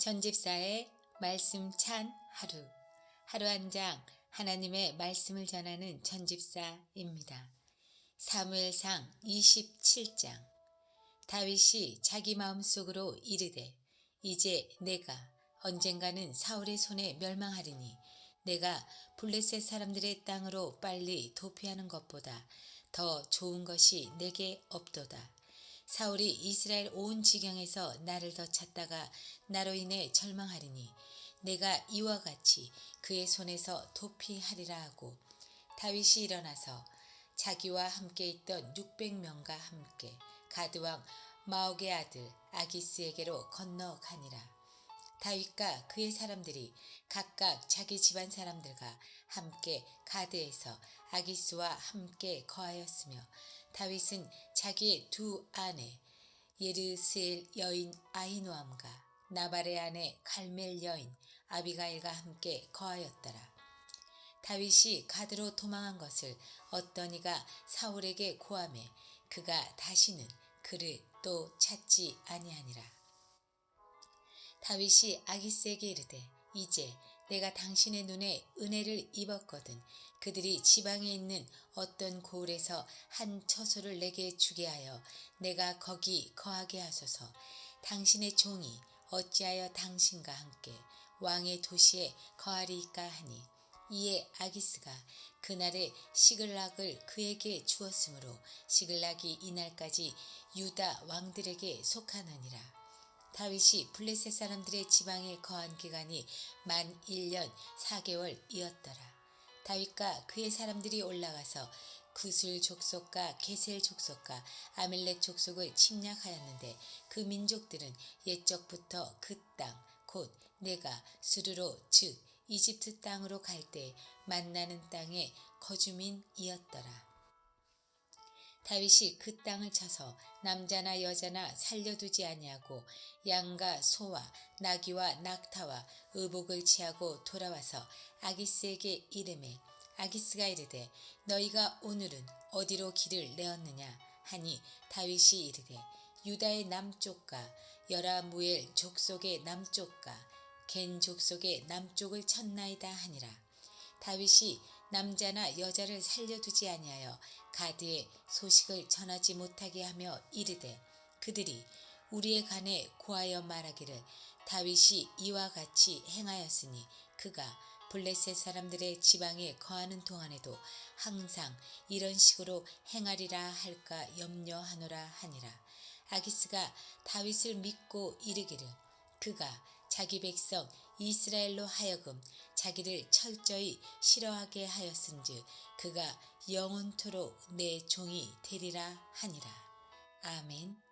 전집사의 말씀 찬 하루. 하루 한 장 하나님의 말씀을 전하는 전집사입니다. 사무엘상 27장. 다윗이 자기 마음속으로 이르되 이제 내가 언젠가는 사울의 손에 멸망하리니 내가 블레셋 사람들의 땅으로 빨리 도피하는 것보다 더 좋은 것이 내게 없도다. 사울이 이스라엘 온 지경에서 나를 더 찾다가 나로 인해 절망하리니 내가 이와 같이 그의 손에서 도피하리라 하고 다윗이 일어나서 자기와 함께 있던 600명과 함께 가드왕 마옥의 아들 아기스에게로 건너가니라. 다윗과 그의 사람들이 각각 자기 집안 사람들과 함께 가드에서 아기스와 함께 거하였으며 다윗은 자기의 두 아내 예르스엘 여인 아이노암과 나발의 아내 갈멜 여인 아비가일과 함께 거하였더라. 다윗이 가드로 도망한 것을 어떤 이가 사울에게 고함해 그가 다시는 그를 또 찾지 아니하니라. 다윗이 아기스에게 이르되 이제 내가 당신의 눈에 은혜를 입었거든 그들이 지방에 있는 어떤 고을에서 한 처소를 내게 주게 하여 내가 거기 거하게 하소서 당신의 종이 어찌하여 당신과 함께 왕의 도시에 거하리이까 하니 이에 아기스가 그날에 시글락을 그에게 주었으므로 시글락이 이날까지 유다 왕들에게 속하느니라. 다윗이 블레셋 사람들의 지방에 거한 기간이 만 1년 4개월이었더라. 다윗과 그의 사람들이 올라가서 구슬 족속과 게셀 족속과 아밀렉 족속을 침략하였는데 그 민족들은 옛적부터 그 땅, 곧 내가 수르로 즉 이집트 땅으로 갈 때 만나는 땅의 거주민이었더라. 다윗이 그 땅을 쳐서 남자나 여자나 살려두지 아니하고 양과 소와 나귀와 낙타와 의복을 취하고 돌아와서 아기스에게 이름해 아기스가 이르되 너희가 오늘은 어디로 길을 내었느냐? 하니 다윗이 이르되 유다의 남쪽과 여라무엘 족속의 남쪽과 겐 족속의 남쪽을 쳤나이다 하니라. 다윗이 남자나 여자를 살려두지 아니하여 가드에 소식을 전하지 못하게 하며 이르되 그들이 우리의 간에 고하여 말하기를 다윗이 이와 같이 행하였으니 그가 블레셋 사람들의 지방에 거하는 동안에도 항상 이런 식으로 행하리라 할까 염려하노라 하니라. 아기스가 다윗을 믿고 이르기를 그가 자기 백성 이스라엘로 하여금 자기를 철저히 싫어하게 하였은즉 그가 영원토록 내 종이 되리라 하니라. 아멘.